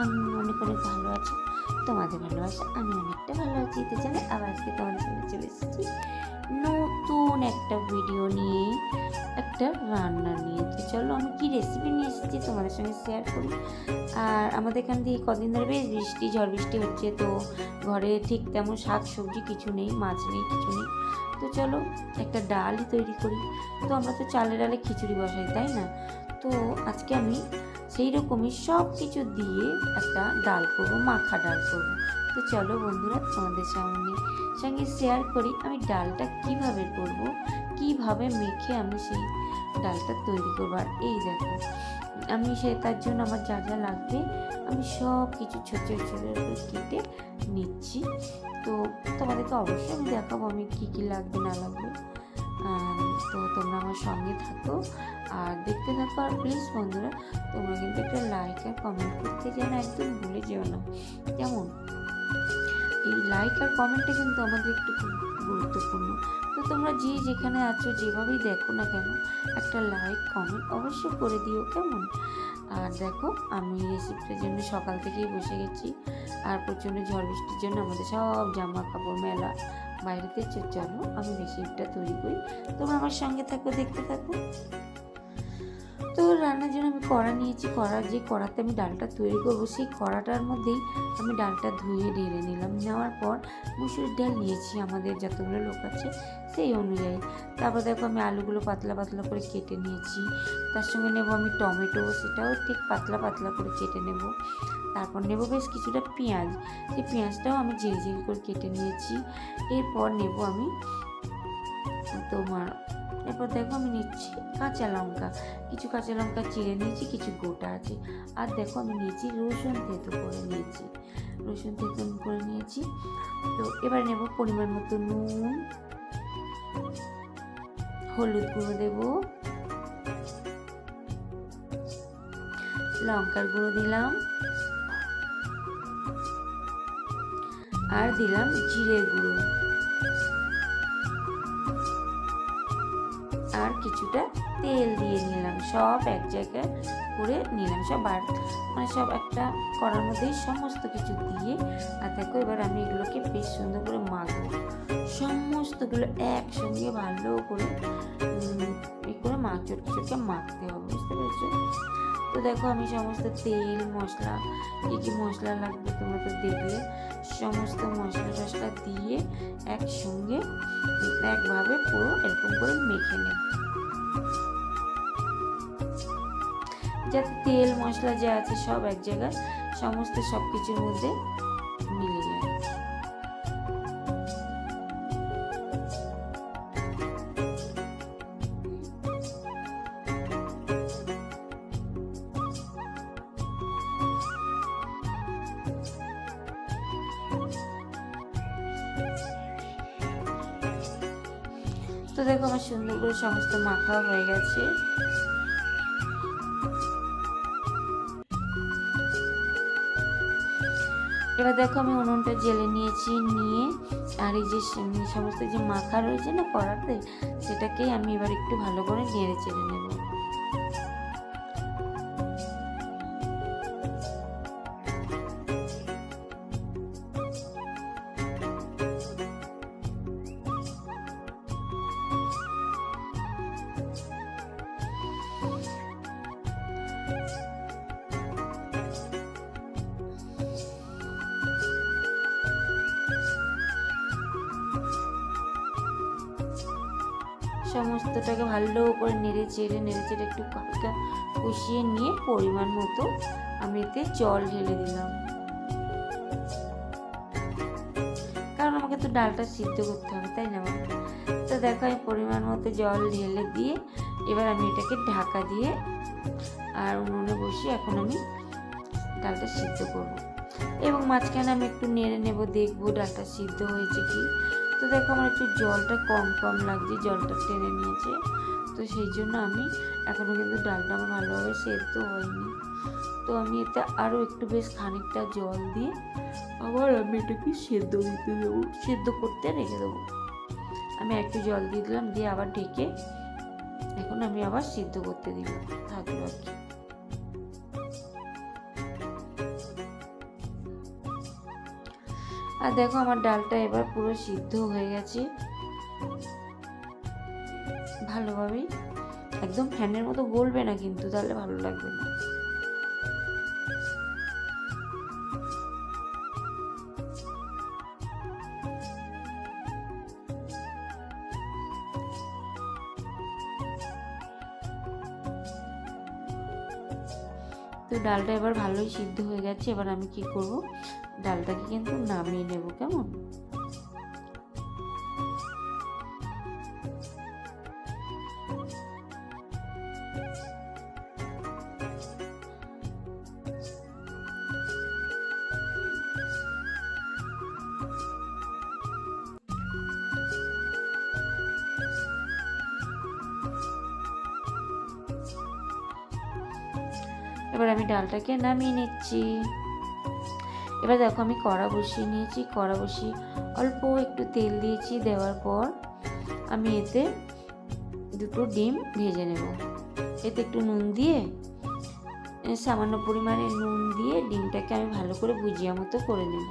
আমি অনেক অনেক ভালো আছি, তোমাদের ভালোবাসা, আমি অনেকটা ভালো আছি। তো জানো আবার আজকে তোমাদের সামনে চলে এসেছি। নতুন একটা ভিডিও নিয়ে, একটা রান্না নিয়ে। তো চলো, আমি কি রেসিপি নিয়ে এসেছি তোমাদের সঙ্গে শেয়ার করি। আর আমাদের এখান থেকে কদিন ধরে বেশ বৃষ্টি, ঝড় বৃষ্টি হচ্ছে, তো ঘরে ঠিক তেমন শাক সবজি কিছু নেই, মাছ নেই, কিছু নেই। তো চলো, একটা ডালই তৈরি করি। তো আমরা তো চালে ডালে খিচুড়ি বসাই, তাই না? তো আজকে আমি সেই রকমই সব কিছু দিয়ে একটা ডাল করব, মাখা ডাল করব। তো চলো বন্ধুরা, তোমাদের সামনে সঙ্গে শেয়ার করি আমি ডালটা কীভাবে করব, কীভাবে মেখে আমি সেই ডালটা তৈরি করব। আর এই দেখো, আমি সে তার জন্য আমার যা যা লাগবে আমি সব কিছু ছোট ছোট কেটে নিচ্ছি। তো তোমাদেরকে অবশ্যই আমি দেখাবো আমি কী কী লাগবে, না লাগবে। তো তোমরা আমার সঙ্গে থাকো। আর দেখতে থাকো আর প্লিজ বন্ধুরা, তোমরা কিন্তু একটা লাইক আর কমেন্ট করতে যেন একদম ভুলে যেও না। কেমন? এই লাইক আর কমেন্টটা কিন্তু আমাদের একটু খুব গুরুত্বপূর্ণ। তো তোমরা যে যেখানে আছো, যেভাবেই দেখো না কেন, একটা লাইক কমেন্ট অবশ্যই করে দিও, কেমন? আর দেখো, আমি রেসিপিটার জন্য সকাল থেকেই বসে গেছি। আর প্রচণ্ড ঝড় বৃষ্টির জন্য আমাদের সব জামা কাপড় মেলা বাইরেতে চলো। আমি রেসিপিটা তৈরি করি। তোমরা আমার সঙ্গে থাকো, দেখতে থাকো। তো রান্নার জন্য আমি কড়া নিয়েছি। কড়া যে কড়াতে আমি ডালটা তৈরি করব, সেই কড়াটার মধ্যেই আমি ডালটা ধুয়ে ঢেলে নিলাম। নেওয়ার পর মুসুরির ডাল নিয়েছি আমাদের যতগুলো লোক আছে, সেই অনুযায়ী। তারপর দেখো আমি আলুগুলো পাতলা পাতলা করে কেটে নিয়েছি। তার সঙ্গে নেব আমি টমেটো, সেটাও ঠিক পাতলা পাতলা করে কেটে নেব। তারপর নেব বেশ কিছুটা পেঁয়াজ। সেই পেঁয়াজটাও আমি ঝিরি ঝিরি করে কেটে নিয়েছি। এরপর নেব আমি তোমার এরপর দেখো আমি নিচ্ছি কাঁচা লঙ্কা। কিছু কাঁচা লঙ্কা চিড়ে নিয়েছি, কিছু গোটা আছে। আর দেখো আমি নিয়েছি রসুন থেতো করে নিয়েছি। রসুন থেতো করে নিয়েছি। তো এবার নেব পরিমাণ মতো নুন। হলুদ গুঁড়ো দেব। লঙ্কার গুঁড়ো দিলাম। আর দিলাম জিরের গুঁড়ো। কিছুটা তেল দিয়ে নিলাম। সব এক জায়গায় করে নিলাম, সব আর মানে সব একটা করার মধ্যেই সমস্ত কিছু দিয়ে, আর দেখো এবার আমি এগুলোকে বেশ সুন্দর করে মাখবো। সমস্তগুলো একসঙ্গে ভালো করে এই করে মাছ চটকে চটকে মাখতে হবে, বুঝতে পেরেছ? তো দেখো আমি সমস্ত তেল, মশলা কী কী মশলা লাগবে তোমরা তো দেখলে, সমস্ত মশলা টশলা দিয়ে একসঙ্গে একভাবে পুরো এরকম করে মেখে নেব। যাতে তেল মশলা যা আছে সব এক জায়গায় সমস্ত সব কিছুর মধ্যে তো দেখো আমার সুন্দর করে সমস্ত মাখা হয়ে গেছে। এবার দেখো আমি উনুনটা জেলে নিয়েছি, নিয়ে আর এই যে সমস্ত যে মাখা রয়েছে না কড়াতে সেটাকেই আমি এবার একটু ভালো করে নেড়ে চেড়ে নেব। সমস্তটাকে ভালো করে নেড়ে চেড়ে নেড়ে চেড়ে একটু হালকা কষিয়ে নিয়ে পরিমাণ মতো আমি এতে জল ঢেলে দিলাম। কারণ আমাকে তো ডালটা সিদ্ধ করতে হবে, তাই না বলো? তো দেখো আমি পরিমাণ মতো জল ঢেলে দিয়ে এবার আমি এটাকে ঢাকা দিয়ে আর উনুনে বসিয়ে এখন আমি ডালটা সিদ্ধ করব। এবং মাঝখানে আমি একটু নেড়ে নেব, দেখব ডালটা সিদ্ধ হয়েছে কি? তো দেখো আমার একটু জলটা কম কম লাগছে, জলটা টেনে নিয়েছে। তো সেই জন্য আমি এখনও কিন্তু ডালটা আমার ভালোভাবে সেদ্ধ হয়নি। তো আমি এতে আরও একটু বেশ খানিকটা জল দিয়ে আবার আমি এটাকে সেদ্ধ দিতে দেবো। সেদ্ধ করতে রেখে দেবো। আমি একটু জল দিয়ে দিলাম, দিয়ে আবার ঢেকে এখন আমি আবার সিদ্ধ করতে দিব। থাকল আর কি। আর দেখো আমার ডালটা এবার পুরো সিদ্ধ হয়ে গেছে। ভালোভাবেই। একদম ফ্যানের মতো গলবে না কিন্তু, তাহলে ভালো লাগবে না। ডালটা এবার ভালোই সিদ্ধ হয়ে গেছে, এবার আমি কি করব? ডালটাকে কিন্তু নামিয়ে নেব, কেমন? এবার আমি ডালটাকে নামিয়ে নিচ্ছি। এবার দেখো আমি কড়া বসিয়ে নিয়েছি। কড়া বসিয়ে অল্প একটু তেল দিয়েছি, দেওয়ার পর আমি এতে দুটো ডিম ভেজে নেব। এতে একটু নুন দিয়ে সামান্য পরিমাণে নুন দিয়ে ডিমটাকে আমি ভালো করে ভুজিয়া মতো করে নেব।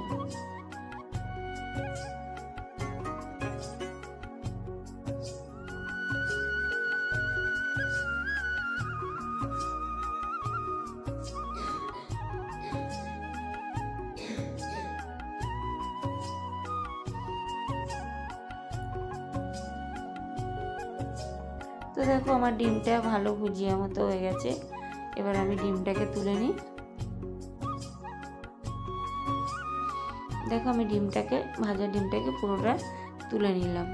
তো দেখো আমার ডিমটা ভালো ভুজিয়া মতো হয়ে গেছে। এবার আমি ডিমটাকে তুলে নিই। দেখো আমি ডিমটাকে, ভাজা ডিমটাকে পুরোটা তুলে নিলাম।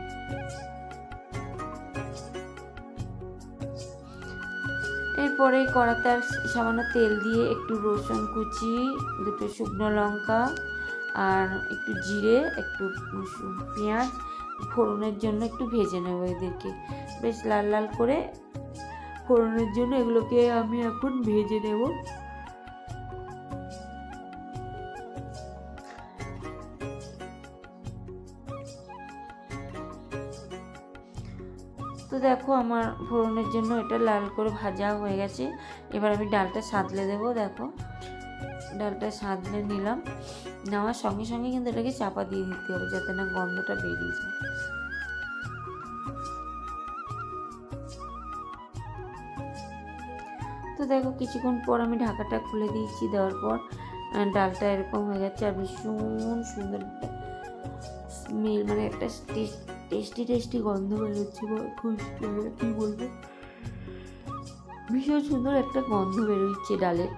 এরপরে কড়াতে সামান্য তেল দিয়ে একটু রসুন কুচি, দুটো শুকনো লঙ্কা, আর একটু জিরে, একটু পেঁয়াজ ফোড়নের জন্য একটু ভেজে নেব এদেরকে। বেশ লাল লাল করে ফোড়নের জন্য এগুলোকে আমি এখন ভেজে নেব। তো দেখো আমার ফোড়নের জন্য এটা লাল করে ভাজা হয়ে গেছে। এবার আমি ডালটা সাঁতলে দেবো, দেখো। ডালটা সাঁতলে নিলাম। নেওয়ার সঙ্গে সঙ্গে কিন্তু এটাকে চাপা দিয়ে দিতে হবে যাতে না গন্ধটা বেরিয়ে যায়। তো দেখো কিছুক্ষণ পর আমি ঢাকাটা খুলে দিয়েছি, দেওয়ার পর ডালটা এরকম হয়ে যাচ্ছে আর ভীষণ সুন্দর স্মেল মানে একটা টেস্টি টেস্টি গন্ধ বেরোচ্ছে, খুব কী বলব? ভীষণ সুন্দর একটা গন্ধ বেরোচ্ছে ডালের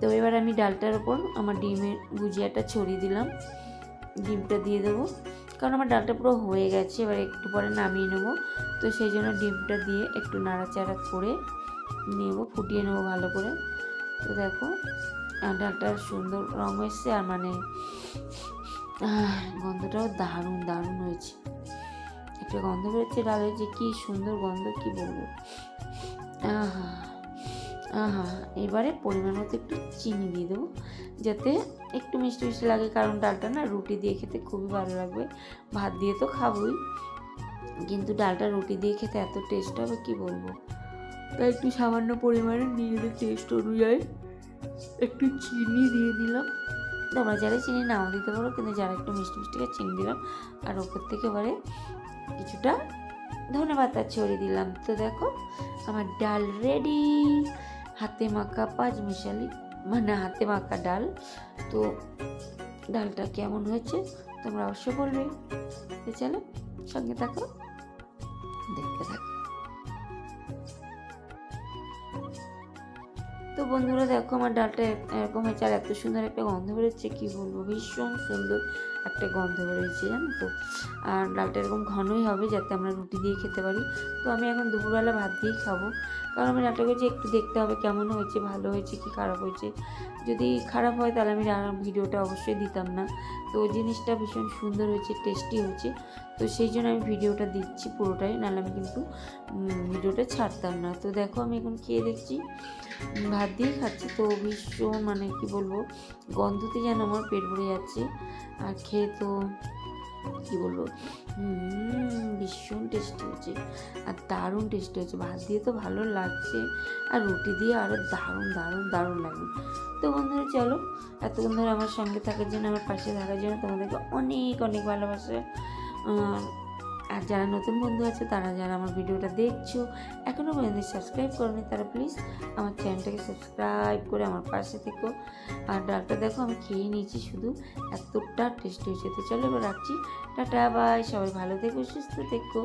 তো এবার আমি ডালটার ওপর আমার ডিমের ভুজিয়াটা ছড়িয়ে দিলাম। ডিমটা দিয়ে দেবো। কারণ আমার ডালটা পুরো হয়ে গেছে, এবার একটু পরে নামিয়ে নেব। তো সেই জন্য ডিমটা দিয়ে একটু নাড়াচাড়া করে নেব, ফুটিয়ে নেব ভালো করে। তো দেখো ডালটার সুন্দর রঙ এসছে, আর মানে গন্ধটাও দারুণ দারুণ হয়েছে। একটা গন্ধ বেরোচ্ছে ডালের যে কী সুন্দর গন্ধ, কী বলব? আহা আহা এবারে পরিমাণ মতো একটু চিনি দিয়ে দেবো যাতে একটু মিষ্টি মিষ্টি লাগে কারণ ডালটা না রুটি দিয়ে খেতে খুবই ভালো লাগবে। ভাত দিয়ে তো খাবোই কিন্তু ডালটা রুটি দিয়ে খেতে এত টেস্ট হবে কি বলব? তাই একটু সামান্য পরিমাণে নিজেদের টেস্ট অনুযায়ী একটু চিনি দিয়ে দিলাম। তোমরা যারা চিনি নাও দিতে পারো কিন্তু যারা একটু মিষ্টি মিষ্টিকে চিনি দিলাম আর ওপর থেকে এবারে কিছুটা ধনে পাতা ছড়িয়ে দিলাম। তো দেখো আমার ডাল রেডি হাতে মাখা পাঁচ মিশালি মানে হাতে মাখা ডাল। তো ডালটা কেমন হয়েছে তোমরা অবশ্যই বলবে। চলো সঙ্গে থাকো, দেখতে থাকো। তো বন্ধুরা দেখো আমার ডালটা এরকম হয়েছে আর এত সুন্দর একটা গন্ধ বেরোচ্ছে, কি বলব? ভীষণ সুন্দর। একটা গন্ধ বেরোচ্ছে জানো তো? আর ডালটা এরকম ঘনই হবে যাতে আমরা রুটি দিয়ে খেতে পারি। তো আমি এখন দুপুরবেলা ভাত দিয়েই খাব। কারণ আমি ডালটা করেছি একটু দেখতে হবে কেমন হয়েছে, ভালো হয়েছে কি খারাপ হয়েছে? যদি খারাপ হয় তাহলে আমি ভিডিওটা অবশ্যই দিতাম না। তো জিনিসটা ভীষণ সুন্দর হয়েছে, টেস্টি হয়েছে। তো সেই জন্য আমি ভিডিওটা দিচ্ছি পুরোটাই, নাহলে আমি কিন্তু ভিডিওটা ছাড়তাম না। তো দেখো আমি এখন খেয়ে দেখছি, ভাত দিয়েই খাচ্ছি। তো ভীষণ মানে কি বলব গন্ধতে যেন আমার পেট ভরে যাচ্ছে। আর খেয়ে তো, কি বলব? ভীষণ টেস্টি হচ্ছে আর দারুণ টেস্টি হচ্ছে ভাত দিয়ে তো ভালো লাগছে। আর রুটি দিয়ে আরও দারুণ দারুণ দারুণ লাগে। তো বন্ধুরা, চলো, এতক্ষণ ধরে আমার সঙ্গে থাকার জন্য, আমার পাশে থাকার জন্য তোমাদেরকে অনেক অনেক ভালোবাসা। আর যারা নতুন বন্ধু আছে, তারা যারা আমার ভিডিওটা দেখছ এখনও পর্যন্ত সাবস্ক্রাইব করোনি, তারা প্লিজ আমার চ্যানেলটাকে সাবস্ক্রাইব করে আমার পাশে থেকো। আর ডালটা দেখো, আমি খেয়ে নিয়েছি শুধু, এতটা টেস্ট হয়েছে। তো চলো এবার রাখছি। টাটা বাই সবাই ভালো থেকো, সুস্থ থেকো।